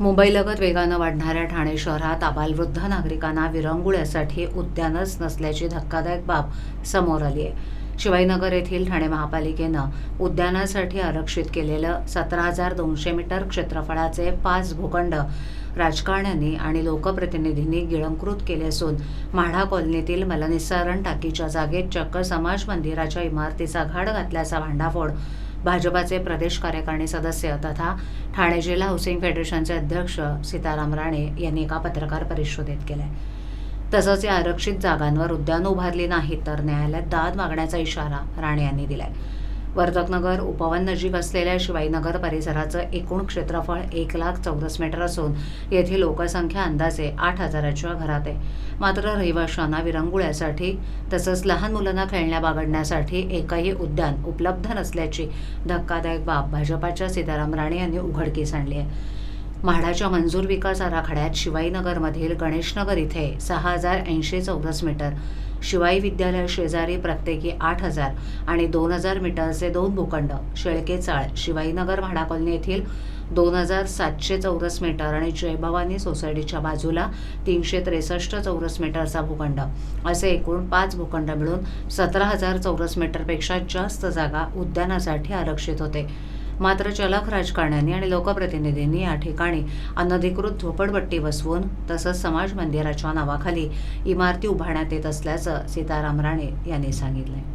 मुंबईलगत वेगानं वाढणाऱ्या ठाणे शहरात आबालवृद्ध नागरिकांना विरंगुळ्यासाठी उद्यानच नसल्याची धक्कादायक बाब समोर आली आहे. शिवाईनगर येथील ठाणे महापालिकेनं उद्यानासाठी आरक्षित केलेलं सतरा हजार दोनशे मीटर क्षेत्रफळाचे पाच भूखंड राजकारण्यांनी आणि लोकप्रतिनिधींनी गिळंकृत केले असून म्हाडा कॉलनीतील मलनिस्सारण टाकीच्या जागेत चक्क समाज मंदिराच्या इमारतीचा घाट घातल्याचा भांडाफोड भाजपाचे प्रदेश कार्यकारिणी सदस्य तथा ठाणे जिल्हा हाऊसिंग फेडरेशनचे अध्यक्ष सीताराम राणे यांनी एका पत्रकार परिषदेत केलाय. तसंच या आरक्षित जागांवर उद्यान उभारली नाहीत तर न्यायालयात दाद मागण्याचा इशारा राणे यांनी दिलाय. आहे उपवन नजीक असलेल्या शिवाईनगर परिसराचं एकूण क्षेत्रफळ एक लाख चौरस मीटर असून येथील लोकसंख्या अंदाजे आठ हजाराच्या घरात आहे. मात्र रहिवाशांना विरंगुळ्यासाठी तसंच लहान मुलांना खेळण्या बागडण्यासाठी एकही उद्यान उपलब्ध नसल्याची धक्कादायक बाब भाजपाच्या सीताराम राणे यांनी उघडकीस आणली आहे. म्हाडाच्या मंजूर विकास आराखड्यात शिवाईनगरमधील गणेशनगर इथे सहा हजार ऐंशी चौरस मीटर शिवाई विद्यालय शेजारी प्रत्येकी आठ हजार आणि दोन हजार मीटरचे दोन भूखंड शेळके चाळ शिवाईनगर म्हाडा कॉलनी येथील दोन हजार सातशे चौरस मीटर आणि जयभवानी सोसायटीच्या बाजूला तीनशे त्रेसष्ट चौरस मीटरचा भूखंड. असे एकूण पाच भूखंड मिळून सतरा हजार चौरस मीटरपेक्षा जास्त जागा उद्यानासाठी आरक्षित होते. मात्र चलक राजकारण्यांनी आणि लोकप्रतिनिधींनी या ठिकाणी अनधिकृत झोपडपट्टी बसवून तसंच समाज मंदिराच्या नावाखाली इमारती उभारण्यात येत असल्याचं सीताराम राणे यांनी सांगितलं